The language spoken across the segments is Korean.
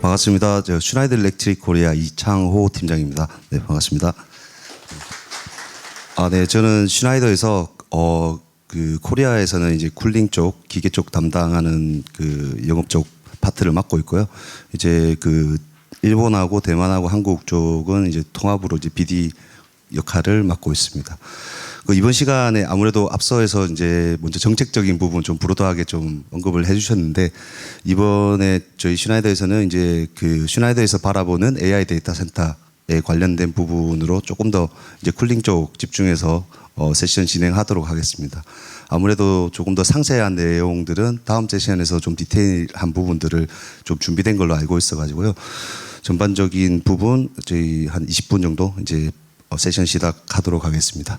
반갑습니다. 저 슈나이더 일렉트릭 코리아 이창호 팀장입니다. 네, 반갑습니다. 아, 네, 저는 슈나이더에서 어 그 코리아에서는 이제 쿨링 쪽, 기계 쪽 담당하는 그 영업 쪽 파트를 맡고 있고요. 이제 그 일본하고 대만하고 한국 쪽은 이제 통합으로 이제 BD 역할을 맡고 있습니다. 그 이번 시간에 아무래도 앞서에서 이제 먼저 정책적인 부분 좀 브로드하게 좀 언급을 해주셨는데 이번에 저희 슈나이더에서는 이제 그 슈나이더에서 바라보는 AI 데이터 센터에 관련된 부분으로 조금 더 이제 쿨링 쪽 집중해서 어, 세션 진행하도록 하겠습니다. 아무래도 조금 더 상세한 내용들은 다음 세션에서 좀 디테일한 부분들을 좀 준비된 걸로 알고 있어가지고요. 전반적인 부분 저희 한 20분 정도 이제 어, 세션 시작하도록 하겠습니다.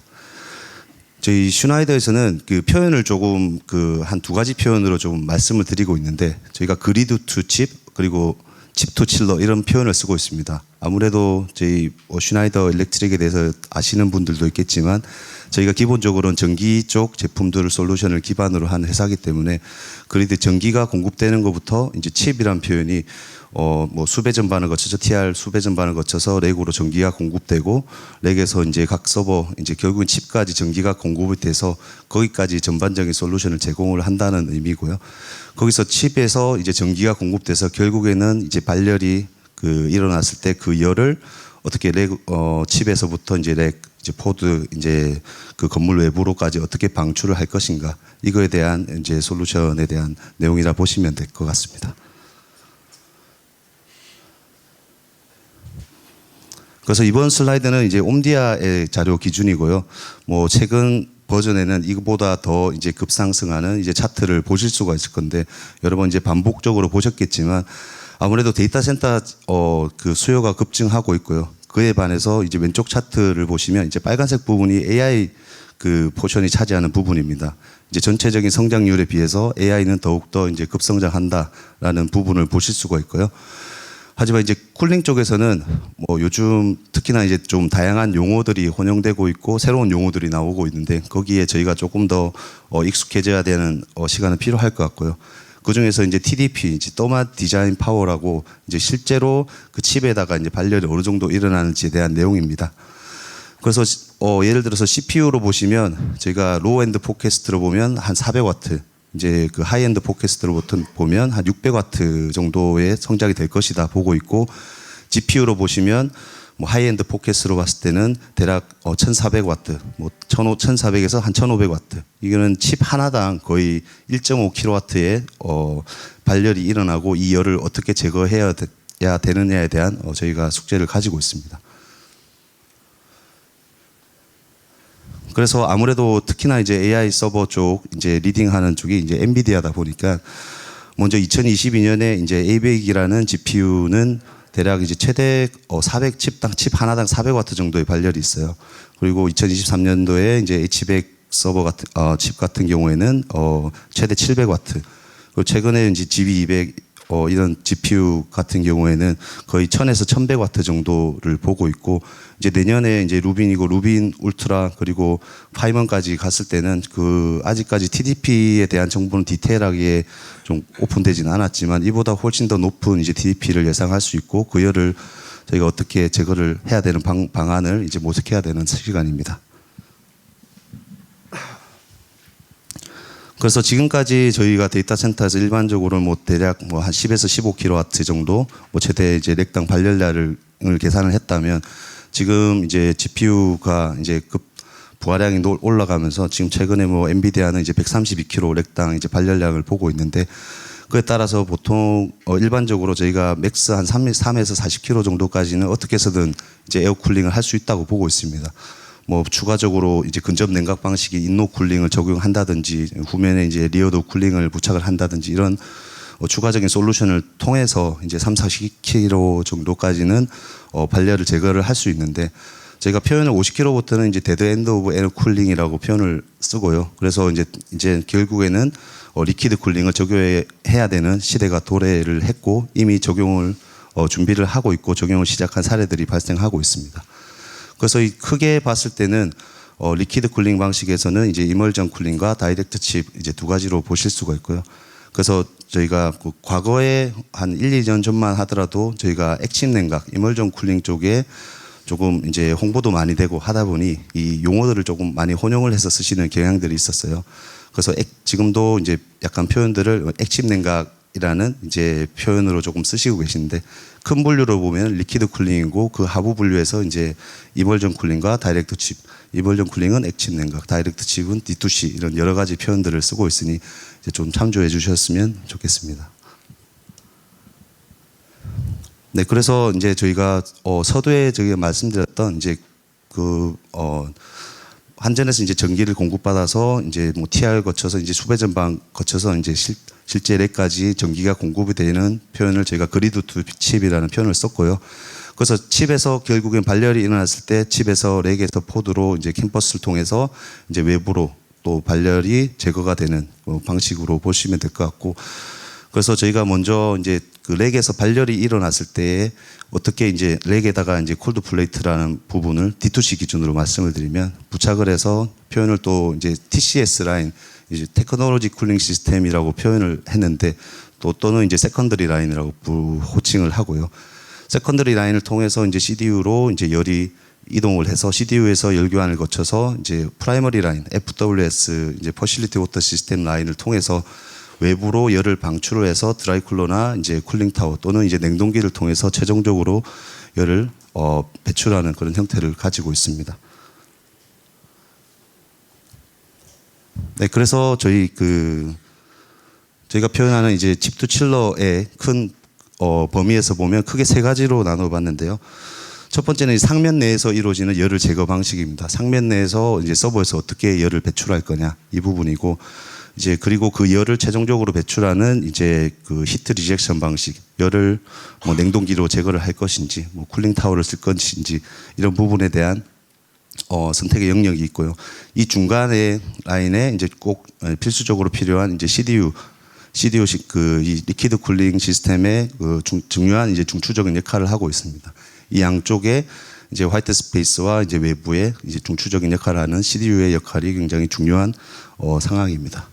저희 슈나이더에서는 그 표현을 조금 그 한 두 가지 표현으로 좀 말씀을 드리고 있는데 저희가 그리드 투 칩 그리고 칩투 칠러 이런 표현을 쓰고 있습니다. 아무래도 저희 뭐 슈나이더 일렉트릭에 대해서 아시는 분들도 있겠지만 저희가 기본적으로는 전기 쪽 제품들 솔루션을 기반으로 한 회사이기 때문에 그리드 전기가 공급되는 것부터 이제 칩이란 표현이 어뭐 수배 전반을 거쳐서 TR 수배 전반을 거쳐서 렉으로 전기가 공급되고 렉에서 이제 각 서버 이제 결국은 칩까지 전기가 공급이 돼서 거기까지 전반적인 솔루션을 제공을 한다는 의미고요. 거기서 칩에서 이제 전기가 공급돼서 결국에는 이제 발열이 그 일어났을 때 그 열을 어떻게 렉 어, 칩에서부터 이제 렉 이제 포드 이제 그 건물 외부로까지 어떻게 방출을 할 것인가 이거에 대한 이제 솔루션에 대한 내용이라 보시면 될 것 같습니다. 그래서 이번 슬라이드는 이제 옴디아의 자료 기준이고요. 뭐 최근 버전에는 이거보다 더 이제 급상승하는 이제 차트를 보실 수가 있을 건데 여러 번 이제 반복적으로 보셨겠지만 아무래도 데이터 센터 어 그 수요가 급증하고 있고요. 그에 반해서 이제 왼쪽 차트를 보시면 이제 빨간색 부분이 AI 그 포션이 차지하는 부분입니다. 이제 전체적인 성장률에 비해서 AI는 더욱더 이제 급성장한다라는 부분을 보실 수가 있고요. 하지만 이제 쿨링 쪽에서는 뭐 요즘 특히나 이제 좀 다양한 용어들이 혼용되고 있고 새로운 용어들이 나오고 있는데 거기에 저희가 조금 더 어, 익숙해져야 되는 어, 시간은 필요할 것 같고요. 그 중에서 이제 TDP, 이제 또마 디자인 파워라고 이제 실제로 그 칩에다가 이제 발열이 어느 정도 일어나는지에 대한 내용입니다. 그래서 어, 예를 들어서 CPU로 보시면 저희가 로우엔드 포캐스트로 보면 한 400와트, 이제 그 하이엔드 포캐스트로 보면 한 600와트 정도의 성장이 될 것이다 보고 있고 GPU로 보시면 뭐 하이엔드 포켓으로 봤을 때는 대략 어 1,400와트, 뭐 1,400에서 한 1,500와트. 이거는 칩 하나당 거의 1.5kW의 어 발열이 일어나고 이 열을 어떻게 제거해야 되, 야 되느냐에 대한 어 저희가 숙제를 가지고 있습니다. 그래서 아무래도 특히나 이제 AI 서버 쪽 이제 리딩하는 쪽이 이제 엔비디아다 보니까 먼저 2022년에 이제 A100이라는 GPU는 대략 이제 최대 어 400칩당 칩 하나당 400와트 정도의 발열이 있어요. 그리고 2023년도에 이제 H100 서버 같은 어, 칩 같은 경우에는 어 최대 700와트. 그리고 최근에 이제 GB200 어, 이런 GPU 같은 경우에는 거의 1000에서 1100와트 정도를 보고 있고 이제 내년에 이제 루빈이고 루빈 울트라 그리고 파이먼까지 갔을 때는 그 아직까지 TDP에 대한 정보는 디테일하게 좀 오픈되지는 않았지만 이보다 훨씬 더 높은 이제 TDP를 예상할 수 있고 그 열을 저희가 어떻게 제거를 해야 되는 방, 방안을 이제 모색해야 되는 시간입니다. 그래서 지금까지 저희가 데이터 센터에서 일반적으로 뭐 대략 뭐 한 10에서 15kW 정도 뭐 최대 이제 렉당 발열량을 계산을 했다면 지금 이제 GPU가 이제 급 부하량이 노- 올라가면서 지금 최근에 뭐 엔비디아는 이제 132kg 렉당 이제 발열량을 보고 있는데 그에 따라서 보통 어 일반적으로 저희가 맥스 한 3, 3에서 40kg 정도까지는 어떻게 해서든 이제 에어 쿨링을 할 수 있다고 보고 있습니다. 뭐 추가적으로 이제 근접 냉각 방식의 인노 쿨링을 적용한다든지 후면에 이제 리어도 쿨링을 부착을 한다든지 이런 어, 추가적인 솔루션을 통해서 이제 3, 40kg 정도까지는 어, 발열을 제거를 할 수 있는데 저희가 표현을 50kg부터는 이제 데드 엔드 오브 에어 쿨링이라고 표현을 쓰고요. 그래서 이제 이제 결국에는 어, 리퀴드 쿨링을 적용해야 되는 시대가 도래를 했고 이미 적용을 어, 준비를 하고 있고 적용을 시작한 사례들이 발생하고 있습니다. 그래서 이 크게 봤을 때는 어, 리퀴드 쿨링 방식에서는 이제 이멀전 쿨링과 다이렉트 칩 이제 두 가지로 보실 수가 있고요. 그래서 저희가 그 과거에 한 1, 2년 전만 하더라도 저희가 액침 냉각, 이멀전 쿨링 쪽에 조금 이제 홍보도 많이 되고 하다 보니 이 용어들을 조금 많이 혼용을 해서 쓰시는 경향들이 있었어요. 그래서 액- 지금도 이제 약간 표현들을 액침 냉각 이라는 이제 표현으로 조금 쓰시고 계신데 큰 분류로 보면 리퀴드 쿨링이고 그 하부 분류에서 이제 이멀전 쿨링과 다이렉트 칩, 이멀전 쿨링은 액침 냉각, 다이렉트 칩은 D2C 이런 여러 가지 표현들을 쓰고 있으니 이제 좀 참조해 주셨으면 좋겠습니다. 네, 그래서 이제 저희가 어, 서두에 저희가 말씀드렸던 이제 그 어, 한전에서 이제 전기를 공급받아서 이제 뭐 TR 거쳐서 이제 수배 전방 거쳐서 이제 실, 실제 렉까지 전기가 공급이 되는 표현을 저희가 그리드 투 칩이라는 표현을 썼고요. 그래서 칩에서 결국엔 발열이 일어났을 때 칩에서 렉에서 포드로 이제 캠퍼스를 통해서 이제 외부로 또 발열이 제거가 되는 어, 방식으로 보시면 될 것 같고 그래서 저희가 먼저 이제 그 렉에서 발열이 일어났을 때 어떻게 이제 렉에다가 이제 콜드 플레이트라는 부분을 D2C 기준으로 말씀을 드리면 부착을 해서 표현을 또 이제 TCS 라인 이제 테크놀로지 쿨링 시스템이라고 표현을 했는데 또 또는 이제 세컨더리 라인이라고 부- 호칭을 하고요. 세컨더리 라인을 통해서 이제 CDU로 이제 열이 이동을 해서 CDU에서 열교환을 거쳐서 이제 프라이머리 라인 FWS 이제 퍼실리티 워터 시스템 라인을 통해서 외부로 열을 방출을 해서 드라이쿨러나 이제 쿨링 타워 또는 이제 냉동기를 통해서 최종적으로 열을 어, 배출하는 그런 형태를 가지고 있습니다. 네, 그래서 저희 그 저희가 표현하는 이제 칩투 칠러의 큰 어, 범위에서 보면 크게 세 가지로 나눠봤는데요. 첫 번째는 이 상면 내에서 이루어지는 열을 제거 방식입니다. 상면 내에서 이제 서버에서 어떻게 열을 배출할 거냐 이 부분이고 이제 그리고 그 열을 최종적으로 배출하는 이제 그 히트 리젝션 방식 열을 뭐 냉동기로 제거를 할 것인지 뭐 쿨링 타워를 쓸 것인지 이런 부분에 대한 어, 선택의 영역이 있고요. 이 중간에 라인에 이제 꼭 어, 필수적으로 필요한 이제 CDU, CDU식 그이 리퀴드 쿨링 시스템의 그 중, 중요한 이제 중추적인 역할을 하고 있습니다. 이 양쪽에 이제 화이트 스페이스와 이제 외부에 이제 중추적인 역할을 하는 CDU의 역할이 굉장히 중요한 어, 상황입니다.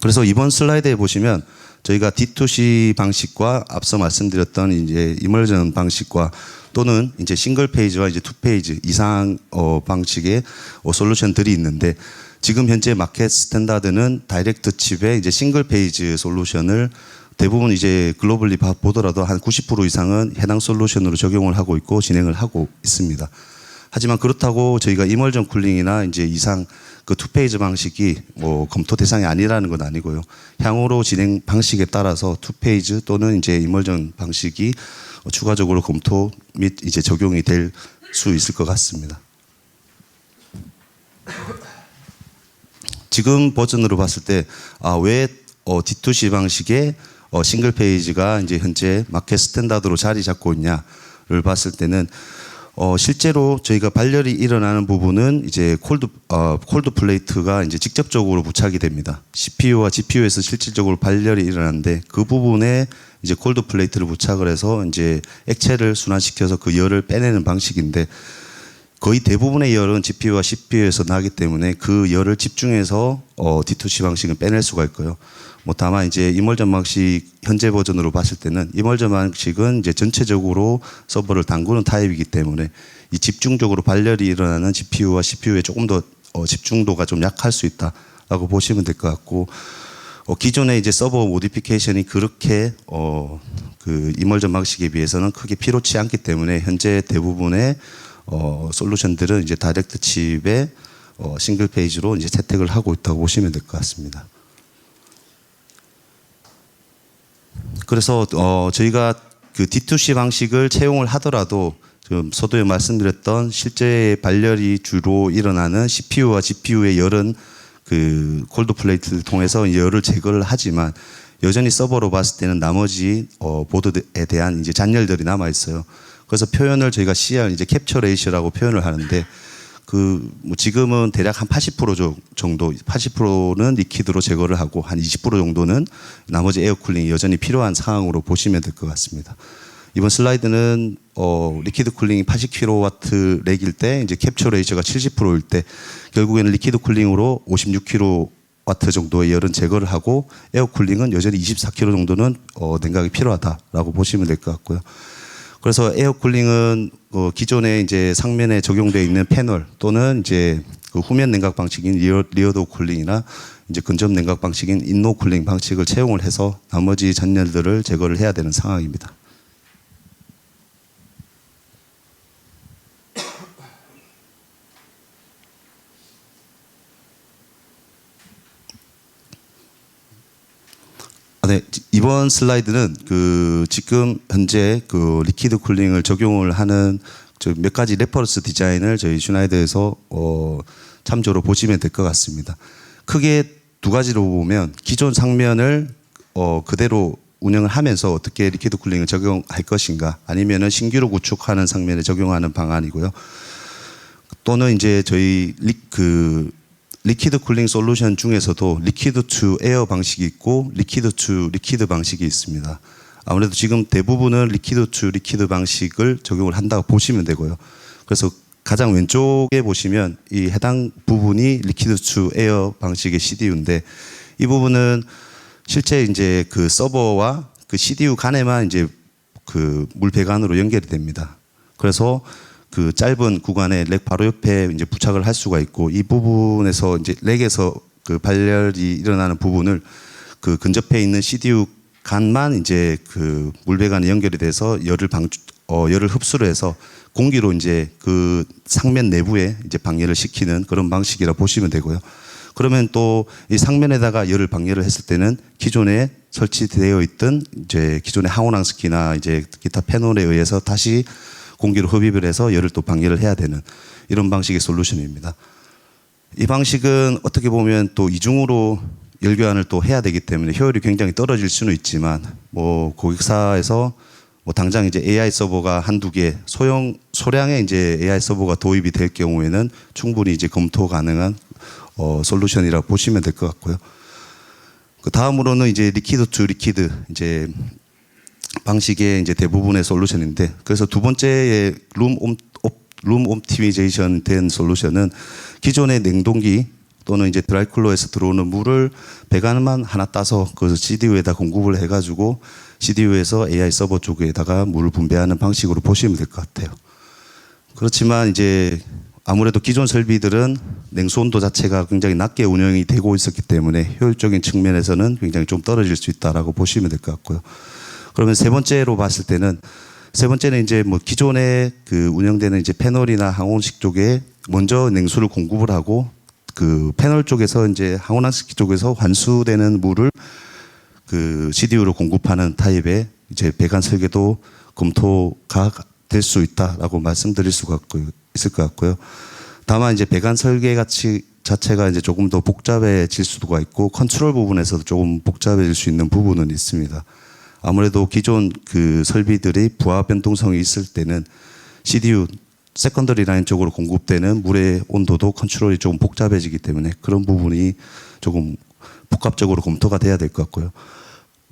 그래서 이번 슬라이드에 보시면 저희가 D2C 방식과 앞서 말씀드렸던 이제 이멀전 방식과 또는 이제 싱글 페이지와 이제 투 페이지 이상 어, 방식의 어, 솔루션들이 있는데 지금 현재 마켓 스탠다드는 다이렉트 칩의 이제 싱글 페이지 솔루션을 대부분 이제 글로벌리 봐- 보더라도 한 90% 이상은 해당 솔루션으로 적용을 하고 있고 진행을 하고 있습니다. 하지만 그렇다고 저희가 이멀전 쿨링이나 이제 이상 그 투페이즈 방식이 뭐 검토 대상이 아니라는 건 아니고요. 향후로 진행 방식에 따라서 투페이즈 또는 이제 이멀전 방식이 어, 추가적으로 검토 및 이제 적용이 될 수 있을 것 같습니다. 지금 버전으로 봤을 때, 아, 왜 어, D2C 방식의 어, 싱글 페이지가 이제 현재 마켓 스탠다드로 자리 잡고 있냐를 봤을 때는 어, 실제로 저희가 발열이 일어나는 부분은 이제 콜드 어, 콜드 플레이트가 이제 직접적으로 부착이 됩니다. CPU와 GPU에서 실질적으로 발열이 일어나는데 그 부분에 이제 콜드 플레이트를 부착을 해서 이제 액체를 순환시켜서 그 열을 빼내는 방식인데 거의 대부분의 열은 GPU와 CPU에서 나기 때문에 그 열을 집중해서 어, D2C 방식은 빼낼 수가 있고요. 뭐 다만 이제 이멀전 방식 현재 버전으로 봤을 때는 이멀전 방식은 이제 전체적으로 서버를 담그는 타입이기 때문에 이 집중적으로 발열이 일어나는 GPU와 CPU에 조금 더 어, 집중도가 좀 약할 수 있다라고 보시면 될 것 같고 어, 기존의 이제 서버 모디피케이션이 그렇게 어, 그 이멀전 방식에 비해서는 크게 필요치 않기 때문에 현재 대부분의 어, 솔루션들은 이제 다이렉트 칩의 어, 싱글 페이지로 이제 채택을 하고 있다고 보시면 될 것 같습니다. 그래서 어, 저희가 그 D2C 방식을 채용을 하더라도 지금 서두에 말씀드렸던 실제 발열이 주로 일어나는 CPU와 GPU의 열은 그 콜드 플레이트를 통해서 열을 제거를 하지만 여전히 서버로 봤을 때는 나머지 어, 보드에 대한 이제 잔열들이 남아 있어요. 그래서 표현을 저희가 CR 이제 캡처 레이시오라고 표현을 하는데 그 뭐 지금은 대략 한 80% 조- 정도, 80%는 리퀴드로 제거를 하고 한 20% 정도는 나머지 에어쿨링이 여전히 필요한 상황으로 보시면 될 것 같습니다. 이번 슬라이드는 어, 리퀴드 쿨링이 80kW 렉일 때 이제 캡처 레이저가 70%일 때 결국에는 리퀴드 쿨링으로 56kW 정도의 열은 제거를 하고 에어 쿨링은 여전히 24kW 정도는 어, 냉각이 필요하다라고 보시면 될 것 같고요. 그래서 에어 쿨링은 어, 기존에 이제 상면에 적용되어 있는 패널 또는 이제 그 후면 냉각 방식인 리어, 리어도 쿨링이나 이제 근접 냉각 방식인 인노 쿨링 방식을 채용을 해서 나머지 잔열들을 제거를 해야 되는 상황입니다. 네. 이번 슬라이드는 그 지금 현재 그 리퀴드 쿨링을 적용을 하는 저몇 가지 레퍼런스 디자인을 저희 슈나이더에서 어 참조로 보시면 될 것 같습니다. 크게 두 가지로 보면 기존 상면을 어 그대로 운영을 하면서 어떻게 리퀴드 쿨링을 적용할 것인가 아니면은 신규로 구축하는 상면에 적용하는 방안이고요. 또는 이제 저희 리, 그 리퀴드 쿨링 솔루션 중에서도 리퀴드 투 에어 방식이 있고 리퀴드 투 리퀴드 방식이 있습니다. 아무래도 지금 대부분은 리퀴드 투 리퀴드 방식을 적용을 한다고 보시면 되고요. 그래서 가장 왼쪽에 보시면 이 해당 부분이 리퀴드 투 에어 방식의 CDU인데 이 부분은 실제 이제 그 서버와 그 CDU 간에만 이제 그 물 배관으로 연결이 됩니다. 그래서 그 짧은 구간에 렉 바로 옆에 이제 부착을 할 수가 있고 이 부분에서 이제 렉에서 그 발열이 일어나는 부분을 그 근접해 있는 CDU 간만 이제 그 물배관에 연결이 돼서 열을 방 어, 열을 흡수를 해서 공기로 이제 그 상면 내부에 이제 방열을 시키는 그런 방식이라 보시면 되고요. 그러면 또 이 상면에다가 열을 방열을 했을 때는 기존에 설치되어 있던 이제 기존의 항온항스키나 이제 기타 패널에 의해서 다시 공기로 흡입을 해서 열을 또 방열을 해야 되는 이런 방식의 솔루션입니다. 이 방식은 어떻게 보면 또 이중으로 열 교환을 또 해야 되기 때문에 효율이 굉장히 떨어질 수는 있지만 뭐 고객사에서 뭐 당장 이제 AI 서버가 한두 개 소형 소량의 이제 AI 서버가 도입이 될 경우에는 충분히 이제 검토 가능한 어, 솔루션이라고 보시면 될 것 같고요. 그 다음으로는 이제 리퀴드 투 리퀴드 이제 방식의 이제 대부분의 솔루션인데 그래서 두 번째의 룸 옴, 옵- 룸 옵티미제이션 된 솔루션은 기존의 냉동기 또는 이제 드라이쿨러에서 들어오는 물을 배관만 하나 따서 그 CDU에다 공급을 해가지고 CDU에서 AI 서버 쪽에다가 물을 분배하는 방식으로 보시면 될 것 같아요. 그렇지만 이제 아무래도 기존 설비들은 냉수 온도 자체가 굉장히 낮게 운영이 되고 있었기 때문에 효율적인 측면에서는 굉장히 좀 떨어질 수 있다라고 보시면 될 것 같고요. 그러면 세 번째로 봤을 때는 세 번째는 이제 뭐 기존에 그 운영되는 이제 패널이나 항온식 쪽에 먼저 냉수를 공급을 하고 그 패널 쪽에서 이제 항온항식 쪽에서 환수되는 물을 그 CDU로 공급하는 타입의 이제 배관 설계도 검토가 될 수 있다라고 말씀드릴 수가 있고- 있을 것 같고요. 다만 이제 배관 설계 가치 자체가 이제 조금 더 복잡해질 수가 있고 컨트롤 부분에서도 조금 복잡해질 수 있는 부분은 있습니다. 아무래도 기존 그 설비들이 부하 변동성이 있을 때는 CDU 세컨더리 라인 쪽으로 공급되는 물의 온도도 컨트롤이 조금 복잡해지기 때문에 그런 부분이 조금 복합적으로 검토가 돼야 될 것 같고요.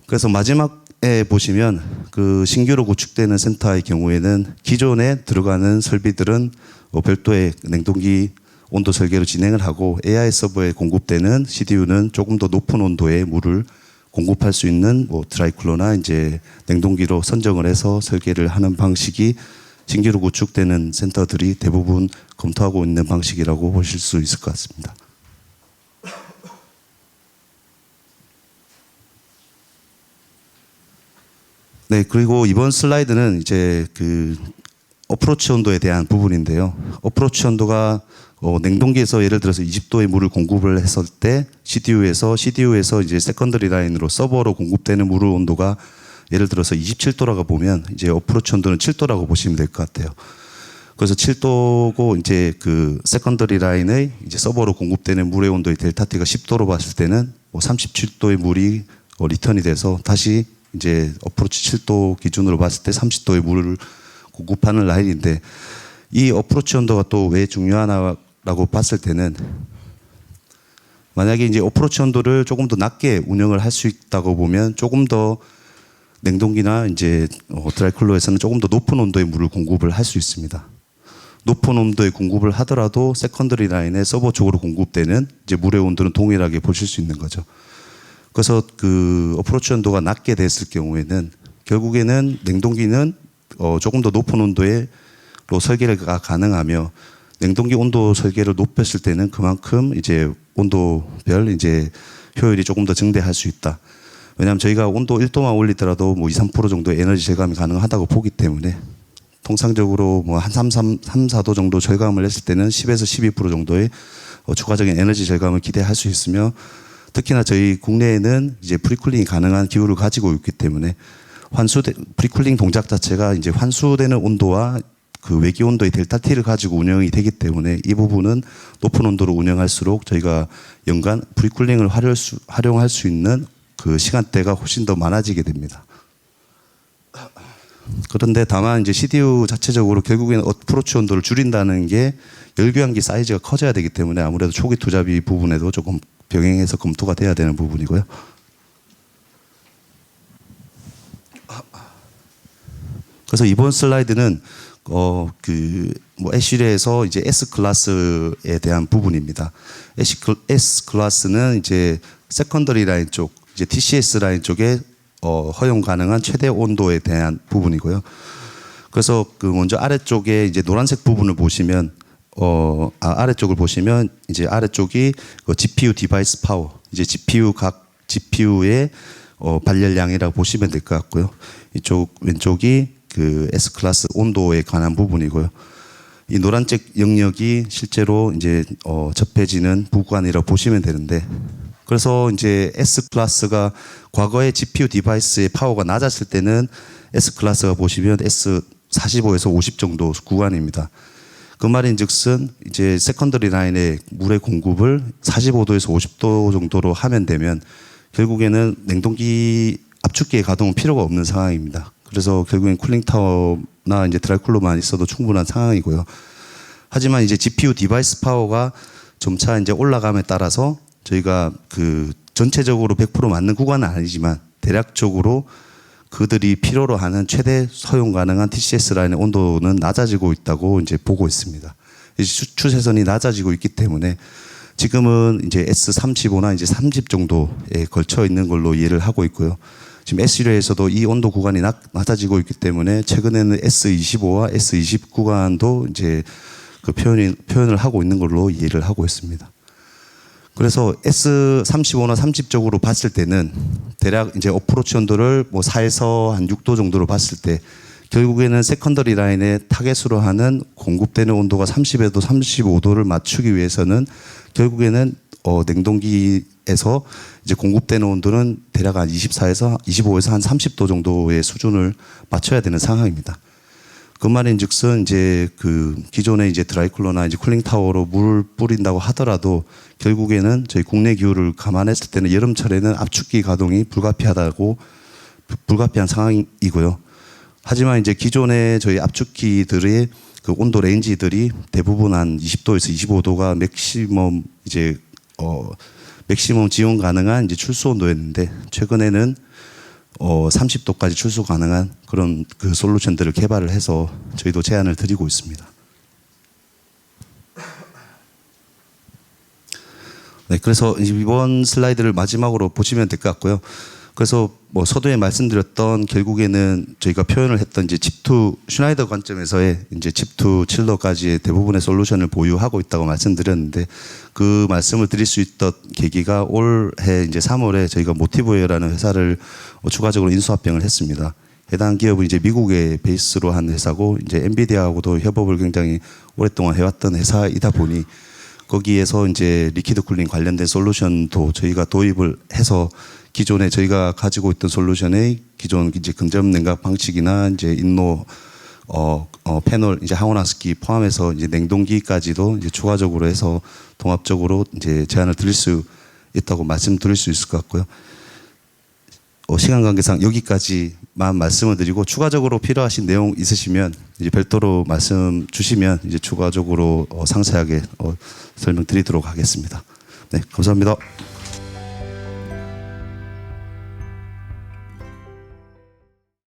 그래서 마지막에 보시면 그 신규로 구축되는 센터의 경우에는 기존에 들어가는 설비들은 뭐 별도의 냉동기 온도 설계로 진행을 하고 AI 서버에 공급되는 CDU는 조금 더 높은 온도의 물을 공급할 수 있는 뭐 드라이쿨러나 이제 냉동기로 선정을 해서 설계를 하는 방식이 신규로 구축되는 센터들이 대부분 검토하고 있는 방식이라고 보실 수 있을 것 같습니다. 네, 그리고 이번 슬라이드는 이제 그 어프로치 온도에 대한 부분인데요. 어프로치 온도가 어, 냉동기에서 예를 들어서 20도의 물을 공급을 했을 때 CDU에서 CDU에서 이제 세컨더리 라인으로 서버로 공급되는 물의 온도가 예를 들어서 27도라고 보면 이제 어프로치 온도는 7도라고 보시면 될 것 같아요. 그래서 7도고 이제 그 세컨더리 라인의 이제 서버로 공급되는 물의 온도의 델타 T가 10도로 봤을 때는 뭐 37도의 물이 어, 리턴이 돼서 다시 이제 어프로치 7도 기준으로 봤을 때 30도의 물을 공급하는 라인인데 이 어프로치 온도가 또 왜 중요하나 라고 봤을 때는 만약에 이제 어프로치 온도를 조금 더 낮게 운영을 할 수 있다고 보면 조금 더 냉동기나 이제 어, 드라이쿨러에서는 조금 더 높은 온도의 물을 공급을 할 수 있습니다. 높은 온도의 공급을 하더라도 세컨더리 라인에 서버 쪽으로 공급되는 이제 물의 온도는 동일하게 보실 수 있는 거죠. 그래서 그 어프로치 온도가 낮게 됐을 경우에는 결국에는 냉동기는 어 조금 더 높은 온도에로 설계가 가능하며 냉동기 온도 설계를 높였을 때는 그만큼 이제 온도별 이제 효율이 조금 더 증대할 수 있다. 왜냐하면 저희가 온도 1도만 올리더라도 뭐 2, 3% 정도 에너지 절감이 가능하다고 보기 때문에 통상적으로 뭐한 3, 3, 3, 4도 정도 절감을 했을 때는 10에서 12% 정도의 어, 추가적인 에너지 절감을 기대할 수 있으며 특히나 저희 국내에는 이제 프리쿨링이 가능한 기후를 가지고 있기 때문에 환수 프리쿨링 동작 자체가 이제 환수되는 온도와 그 외기 온도의 델타 T를 가지고 운영이 되기 때문에 이 부분은 높은 온도로 운영할수록 저희가 연간 프리쿨링을 활용할 수 있는 그 시간대가 훨씬 더 많아지게 됩니다. 그런데 다만 이제 CDU 자체적으로 결국에는 어프로치 온도를 줄인다는 게 열교환기 사이즈가 커져야 되기 때문에 아무래도 초기 투자비 부분에도 조금 병행해서 검토가 돼야 되는 부분이고요. 그래서 이번 슬라이드는 어 그 뭐 애쉬레에서 이제 S 클래스에 대한 부분입니다. S 클- S 클래스는 이제 세컨더리 라인 쪽 이제 TCS 라인 쪽에 어 허용 가능한 최대 온도에 대한 부분이고요. 그래서 그 먼저 아래쪽에 이제 노란색 부분을 보시면 어 아, 아래쪽을 보시면 이제 아래쪽이 그 GPU 디바이스 파워 이제 GPU 각 GPU의 어 발열량이라고 보시면 될 것 같고요. 이쪽 왼쪽이 그 S 클래스 온도에 관한 부분이고요. 이 노란색 영역이 실제로 이제 어 접해지는 부관이라고 보시면 되는데 그래서 이제 S 클래스가 과거에 GPU 디바이스의 파워가 낮았을 때는 S 클래스가 보시면 S 45에서 50 정도 구간입니다. 그 말인즉슨 이제 세컨더리 라인의 물의 공급을 45도에서 50도 정도로 하면 되면 결국에는 냉동기 압축기의 가동은 필요가 없는 상황입니다. 그래서 결국엔 쿨링 타워나 이제 드라이쿨러만 있어도 충분한 상황이고요. 하지만 이제 GPU 디바이스 파워가 점차 이제 올라감에 따라서 저희가 그 전체적으로 100% 맞는 구간은 아니지만 대략적으로 그들이 필요로 하는 최대 사용 가능한 TCS 라인의 온도는 낮아지고 있다고 이제 보고 있습니다. 이제 추- 추세선이 낮아지고 있기 때문에 지금은 이제 S35나 이제 30 정도에 걸쳐 있는 걸로 이해를 하고 있고요. 지금 S1에서도 이 온도 구간이 낮, 낮아지고 있기 때문에 최근에는 S25와 S20 구간도 이제 그 표현이, 표현을 하고 있는 걸로 이해를 하고 있습니다. 그래서 S35나 30 쪽으로 봤을 때는 대략 이제 어프로치 온도를 뭐 4에서 한 6도 정도로 봤을 때 결국에는 세컨더리 라인에 타겟으로 하는 공급되는 온도가 30에도 35도를 맞추기 위해서는 결국에는 어 냉동기에서 이제 공급되는 온도는 대략 한 24에서 25에서 한 30도 정도의 수준을 맞춰야 되는 상황입니다. 그 말인즉슨 이제 그 기존의 이제 드라이쿨러나 이제 쿨링 타워로 물 뿌린다고 하더라도 결국에는 저희 국내 기후를 감안했을 때는 여름철에는 압축기 가동이 불가피하다고 불- 불가피한 상황이고요. 하지만 이제 기존의 저희 압축기들의 그 온도 레인지들이 대부분 한 20도에서 25도가 맥시멈 이제 어 맥시멈 지원 가능한 이제 출수 온도였는데 최근에는 어 30도까지 출수 가능한 그런 그 솔루션들을 개발을 해서 저희도 제안을 드리고 있습니다. 네, 그래서 이번 슬라이드를 마지막으로 보시면 될 것 같고요. 그래서 뭐 서두에 말씀드렸던 결국에는 저희가 표현을 했던 이제 칩투 슈나이더 관점에서의 이제 칩투 칠러까지의 대부분의 솔루션을 보유하고 있다고 말씀드렸는데 그 말씀을 드릴 수 있던 계기가 올해 이제 3월에 저희가 모티브웨어라는 회사를 어, 추가적으로 인수합병을 했습니다. 해당 기업은 이제 미국에 베이스로 한 회사고 이제 엔비디아하고도 협업을 굉장히 오랫동안 해왔던 회사이다 보니 거기에서 이제 리퀴드 쿨링 관련된 솔루션도 저희가 도입을 해서 기존에 저희가 가지고 있던 솔루션의 기존 이제 근접 냉각 방식이나 이제 인노 어, 어 패널 이제 하원하스키 포함해서 이제 냉동기까지도 이제 추가적으로 해서 통합적으로 이제 제안을 드릴 수 있다고 말씀드릴 수 있을 것 같고요. 어, 시간 관계상 여기까지만 말씀을 드리고 추가적으로 필요하신 내용 있으시면 이제 별도로 말씀 주시면 이제 추가적으로 어, 상세하게 어, 설명드리도록 하겠습니다. 네, 감사합니다.